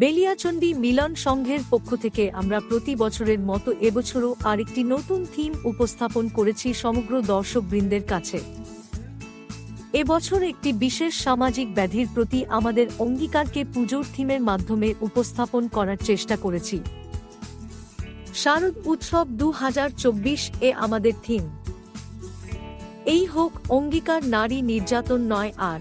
বেলিয়াচণ্ডী মিলন সংঘের পক্ষ থেকে আমরা প্রতি বছরের মতো এবছরও আরেকটি নতুন থিম উপস্থাপন করেছি সমগ্র দর্শকবৃন্দের কাছে। এবছর একটি বিশেষ সামাজিক ব্যাধির প্রতি আমাদের অঙ্গীকারকে পুজোর থিমের মাধ্যমে উপস্থাপন করার চেষ্টা করেছি। শারদ উৎসব দু হাজার চব্বিশ এ আমাদের থিম। এই হোক অঙ্গীকার নারী নির্যাতন নয় আর।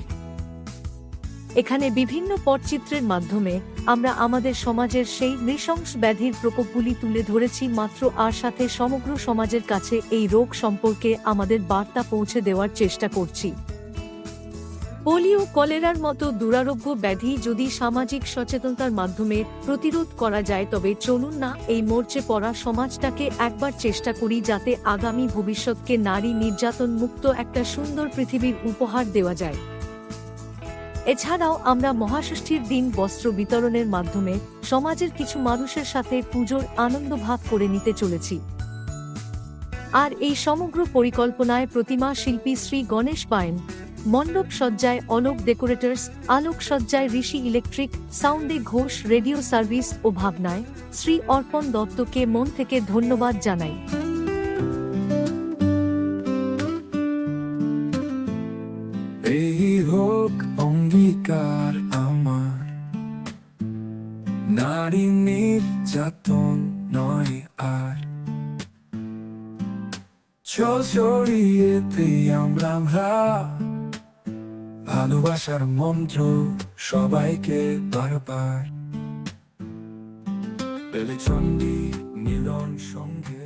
এখানে বিভিন্ন পটচিত্রের মাধ্যমে আমরা আমাদের সমাজের সেই নৃশংস ব্যাধির প্রকোপগুলি তুলে ধরেছি মাত্র আর সাথে সমগ্র সমাজের কাছে এই রোগ সম্পর্কে আমাদের বার্তা পৌঁছে দেওয়ার চেষ্টা করছি। পোলিও কলেরার মতো দুরারোগ্য ব্যাধি যদি সামাজিক সচেতনতার মাধ্যমে প্রতিরোধ করা যায়, তবে চলুন না এই মোর্চে পড়া সমাজটাকে একবার চেষ্টা করি যাতে আগামী ভবিষ্যৎকে নারী নির্যাতন মুক্ত একটা সুন্দর পৃথিবীর উপহার দেওয়া যায়। এছাড়াও আমরা মহাষষ্ঠীর দিন বস্ত্র বিতরণের মাধ্যমে সমাজের কিছু মানুষের সাথে পুজোর আনন্দ ভাগ করে নিতে চলেছি। আর এই সমগ্র পরিকল্পনায় প্রতিমা শিল্পী শ্রী গণেশ পায়েন, মণ্ডপ সজ্জায় অলোক ডেকোরেটর্স, আলোক সজ্জায় ঋষি ইলেকট্রিক, সাউন্ডে ঘোষ, রেডিও সার্ভিস ও ভাবনায় শ্রী অর্পণ দত্তকে মন থেকে ধন্যবাদ জানাই। এই হোক অঙ্গীকার আমার। নারী নির্যাতন নয় আর। চল ছড়িয়ে আমরা আমরা। ভালোবাসার মন্ত্র সবাইকে বারবার। বেলে চণ্ডী মিলন সঙ্গ